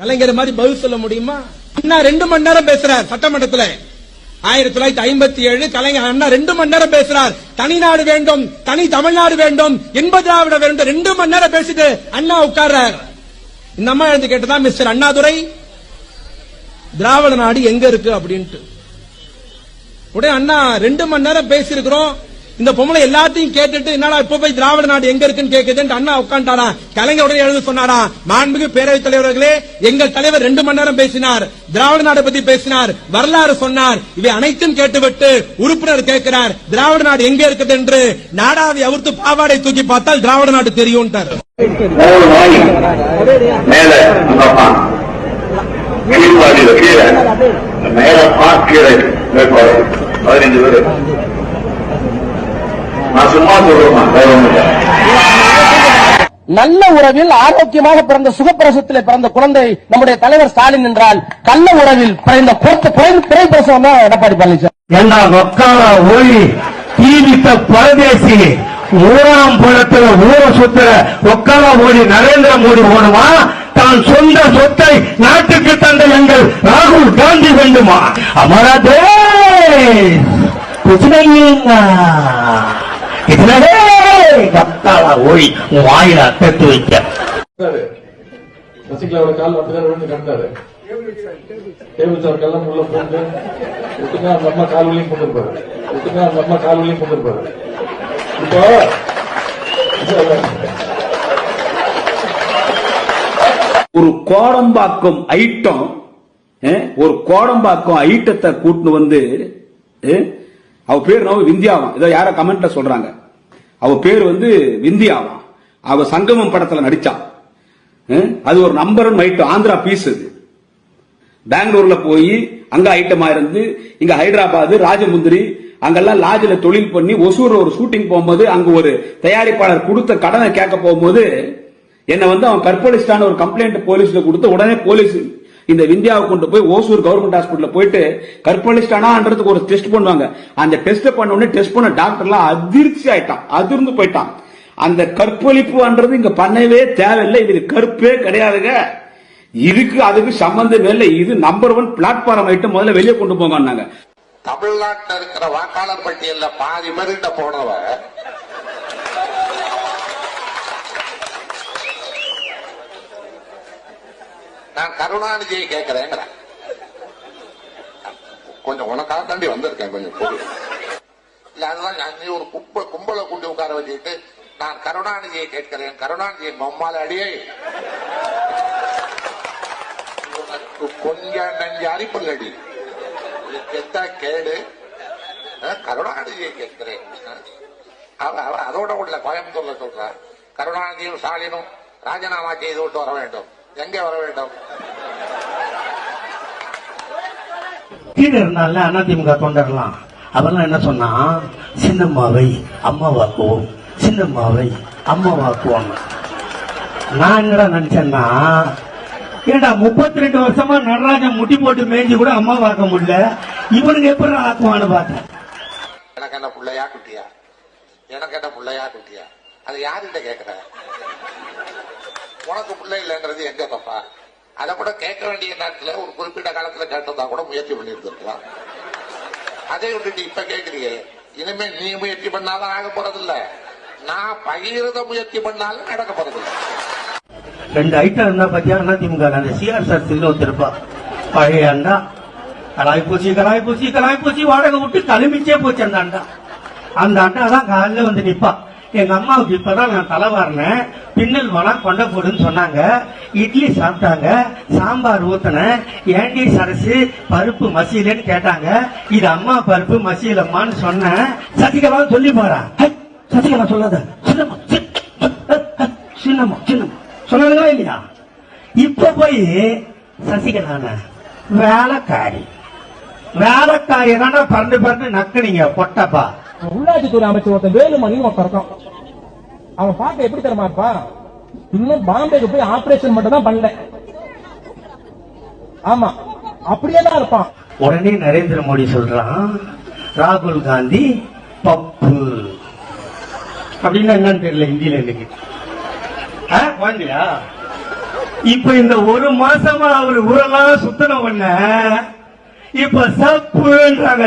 கலைஞர் மாதிரி பதில் சொல்ல முடியுமா? அண்ணா ரெண்டு மணி நேரம் பேசுறார் சட்டமன்றத்தில். ஆயிரத்தி தொள்ளாயிரத்தி ஐம்பத்தி ஏழு கலைஞர் அண்ணா ரெண்டு மணி நேரம் பேசுறார். தனிநாடு வேண்டும் தனி தமிழ்நாடு வேண்டும் இன்ப திராவிட வேண்டும் ரெண்டு மணி நேரம் பேசிட்டு அண்ணா உட்கார்றார். இந்த அம்மா எழுந்து கேட்டதா மிஸ்டர் அண்ணாதுரை? திராவிட நாடு எங்க இருக்கு அப்படின்ட்டு. உடனே அண்ணா ரெண்டு மணி நேரம் பேசியிருக்கிறோம். இந்த பொம்பளை எல்லாத்தையும் கேட்டுட்டு என்னடா இப்ப போய் திராவிட நாடு எங்க இருக்குன்னு கேக்குதுன்னு அண்ணா உட்காந்துட்டாரா கலைஞர் உடனே எழுத சொன்னாரா மாண்புமிகு பேரவைத் தலைவர்களே எங்கள் தலைவர் ரெண்டு மணி நேரம் பேசினார் திராவிட நாடு பத்தி பேசினார் வரலாறு சொன்னார் இவை அனைத்தும் கேட்டுவிட்டு உறுப்பினர் கேட்கிறார் திராவிட நாடு எங்க இருக்குது என்று நாடாவை அவுர்த்து பாவாடை தூக்கி பார்த்தால் திராவிட நாடு தெரியும் மேல மேல பதினைந்து பேர். நான் சும்மா சொல்றேன் வேற நல்ல உறவில் ஆரோக்கியமாக பிறந்த சுகப்பிரசத்தில் பிறந்த குழந்தை நம்முடைய தலைவர் ஸ்டாலின் என்றால் கள்ள உறவில் பிறந்த பிறை பிரசவம் தான் எடப்பாடி பழனிசாமி. தீவித்த பரதேசி ஊராம் பழத்துல ஊர சுத்துற ஒக்கால மோடி நரேந்திர மோடி போடுமா தான் சொந்த சொத்தை நாட்டுக்கு தந்த எங்கள் ராகுல் காந்தி வேண்டுமா? அமராதே அமரதே இதனே ஒக்கால ஒளி உன் வாயில அத்தத்து வைக்க. கிடந்தாரு. சசிகலாவோட கால் அப்படிதான் விழுந்து கிடந்தாரு டேபிள் சார் கல்லாம் உள்ள போட்டு விட்டுங்க அந்த அம்மா கால் வழியும் கொண்டு இருப்பாரு விட்டுங்க அந்த அம்மா கால் வழியும் கொண்டு இருப்பாரு இப்போ ஒரு கோடம்பாக்கம் ஐட்டம் ஒரு கோடம்பாக்கம் ஐட்டத்தை கூட்டின்னு வந்து அவ பேர் நம்ம விந்தியாவாம் இதை யாரோ கமெண்ட்ல சொல்றாங்க. அவ பேர் வந்து விந்தியாவாம் அவ சங்கமம் படத்துல நடிச்சா. அது ஒரு number one item Andhra piece அது பெங்களூர்ல போய் அங்க ஐட்டமா இருந்து இங்க ஹைதராபாத் ராஜமுந்திரி அங்கெல்லாம் லாட்ஜில் தொழில் பண்ணி ஒசூர் ஒரு ஷூட்டிங் போகும்போது அங்க ஒரு தயாரிப்பாளர் கொடுத்த கடனை கேட்க போகும்போது என்னை வந்து அவன் கற்பழிச்சிட்டான ஒரு கம்ப்ளைண்ட் போலீஸ்ல கொடுத்து உடனே போலீஸ் இந்த விந்தியாவை கொண்டு போய் ஓசூர் கவர்மெண்ட் ஹாஸ்பிட்டல் போயிட்டு கற்பழிச்சிட்டானான்றதுக்கு ஒரு டெஸ்ட் பண்ணுவாங்க. அந்த டெஸ்ட் பண்ண உடனே டெஸ்ட் பண்ண டாக்டர்லாம் அதிர்ச்சி ஆயிட்டான். அதிர்ந்து போயிட்டான். அந்த கற்பழிப்புன்றது இங்க பண்ணவே தேவையில்லை. இதுக்கு கற்பே கிடையாதுங்க. இதுக்கு அதுக்கு சம்பந்தமே இல்லை. இது நம்பர் ஒன் பிளாட்ஃபார்ம் ஐட்டம் முதல்ல வெளியே கொண்டு போங்க தமிழ்நாட்டில் இருக்கிற வாக்காளர் பட்டியல்ல பாதி பேர்கிட்ட போனவ நான் கருணாநிதியை கேட்கிறேங்கிறேன் கொஞ்சம் உனக்காக தாண்டி வந்திருக்கேன் கொஞ்சம் பொறு. இல்ல நான் நீ ஒரு கும்ப கும்பலை கூட்டி உட்கார வச்சுக்கிட்டு நான் கருணாநிதியை கேட்கிறேன். கருணாநிதியை மம்மால அடியே. கொஞ்சம் நஞ்சு அரிப்பில்லடி இது கெட்ட கேடு? கருணாநிதியை கேட்கிறேன். அவ அவ அதோட உள்ள கோயம்புத்தூர்ல சொல்ற கருணாநிதியும் ஸ்டாலினும் ராஜினாமா செய்து விட்டு வர வேண்டும். எங்கே வர வேண்டும்? கீழே இருந்தால அதிமுக தொண்டர்லாம் அவெல்லாம் என்ன சொன்னா சின்னம்மாவை அம்மாவாக்குவோம் சின்னம்மாவை அம்மாவாக்குவோம் நான் என்னடா நினைச்சேன்னா ஏண்டா முப்பத்தி ரெண்டு வருஷமா நடராஜன் முட்டி போட்டு மேய்ஞ்சி கூட அம்மாவாக்க முடியல? இவனுக்கு எப்படி ஆக்குவான்னு பார்த்தேன். எனக்கு என்ன பிள்ளையா குட்டியா? எனக்கு என்ன பிள்ளையா குட்டியா? அது யாருகிட்ட கேட்கிற உனக்கு பிள்ளை இல்லைன்றது எங்க தப்பா அதை கூட கேட்க வேண்டிய நேரத்துல ஒரு குறிப்பிட்ட காலத்துல கேட்டதா கூட முயற்சி பண்ணியிருந்திருக்கலாம். அதை விட்டுட்டு இப்ப கேட்கிறீங்க இனிமே நீ முயற்சி பண்ணாதான் ஆக போறதில்ல. நான் பகிர்ந்த முயற்சி பண்ணாலும் நடக்க போறதில்லை. ரெண்டு ஐட்டம் இருந்தா பாத்தீங்கன்னா திமுக அந்த சிஆர் சர்ச்சில் ஒருத்திருப்பா பழைய அண்டா கலாய் பூச்சி கலாய் பூச்சி கலாய் பூச்சி வாடகை விட்டு களிமிச்சே போச்சு அந்த அண்டா. அந்த அண்டா தான் காலைல வந்து நிப்பா எங்க அம்மாவுக்கு இப்பதான் நான் தலைவாரினேன் பின்னல் போனா கொண்ட போடுன்னு சொன்னாங்க. இட்லி சாப்பிட்டாங்க. சாம்பார் ஊத்தினேன். ஏண்டி சரசு பருப்பு மசியலன்னு கேட்டாங்க. இது அம்மா பருப்பு மசியலம்மான்னு சொன்னேன். சசிகலா சொல்லி போறா. சசிகலா சொல்லாத. சின்னம்மா சி- சின்னம்மா சின்னம்மா. சொன்னாங்களா இல்லையா? இப்ப போய் சசிகலான வேலைக்காரி. வேலைக்காரி தானே பறந்து பறந்து நக்குனீங்க பொட்டப்பா. உள்ளாட்சித்துறை அமைச்சர் ஒருத்தன் வேலுமணி ஒருத்தன் அவன் பார்க்க எப்படி தரமா இருப்பான் இன்னும் பாம்பேக்கு போய் ஆபரேஷன் மட்டும் தான் பண்ணல. ஆமா அப்படியே தான் இருப்பான். உடனே நரேந்திர மோடி சொல்றான் ராகுல் காந்தி பப்பு. அப்படின்னு என்னன்னு தெரியல ஹிந்தியில இன்னைக்கு. குழந்தையா? இப்ப இந்த ஒரு மாசமா அவரு ஊரெல்லாம் சுத்தன பண்ண இப்ப சப்புன்றாங்க